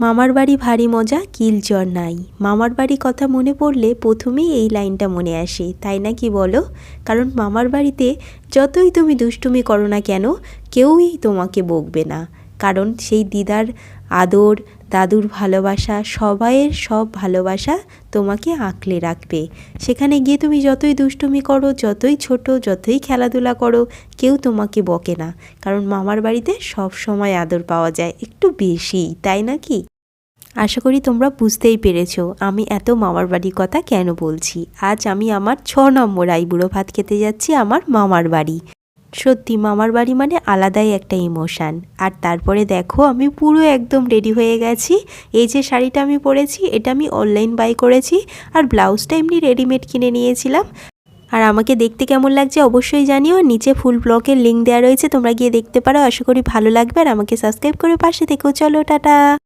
মামার বাড়ি ভারী মজা কিলচর নাই। মামার বাড়ি কথা মনে পড়লে প্রথমেই এই লাইনটা মনে আসে, তাই না কি বলো? কারণ মামার বাড়িতে যতই তুমি দুষ্টুমি করো না কেন, কেউই তোমাকে বকবে না। কারণ সেই দিদার আদর, দাদুর ভালোবাসা, সবাইয়ের সব ভালোবাসা তোমাকে আঁকলে রাখবে। সেখানে গিয়ে তুমি যতই দুষ্টুমি করো, যতই ছোট, যতই খেলাধুলা করো, কেউ তোমাকে বকে না। কারণ মামার বাড়িতে সব সময় আদর পাওয়া যায়, একটু বেশি, তাই না কি? আশা করি তোমরা বুঝতেই পেরেছ আমি এত মামার বাড়ির কথা কেন বলছি। আজ আমি আমার ছ নম্বর আইবুড়ো ভাত খেতে যাচ্ছি আমার মামার বাড়ি। সত্যি, মামার বাড়ি মানে আলাদাই একটা ইমোশান আর তারপরে দেখো, আমি পুরো একদম রেডি হয়ে গেছি। এই যে শাড়িটা আমি পরেছি, এটা আমি অনলাইন বাই করেছি আর ব্লাউজটা এমনি রেডিমেড কিনে নিয়েছিলাম। আর আমাকে দেখতে কেমন লাগছে অবশ্যই জানিও। নিচে ফুল ব্লকের লিঙ্ক দেওয়া রয়েছে, তোমরা গিয়ে দেখতে পারো। আশা করি ভালো লাগবে। আর আমাকে সাবস্ক্রাইব করে পাশে থেকেও চলো, টাটা!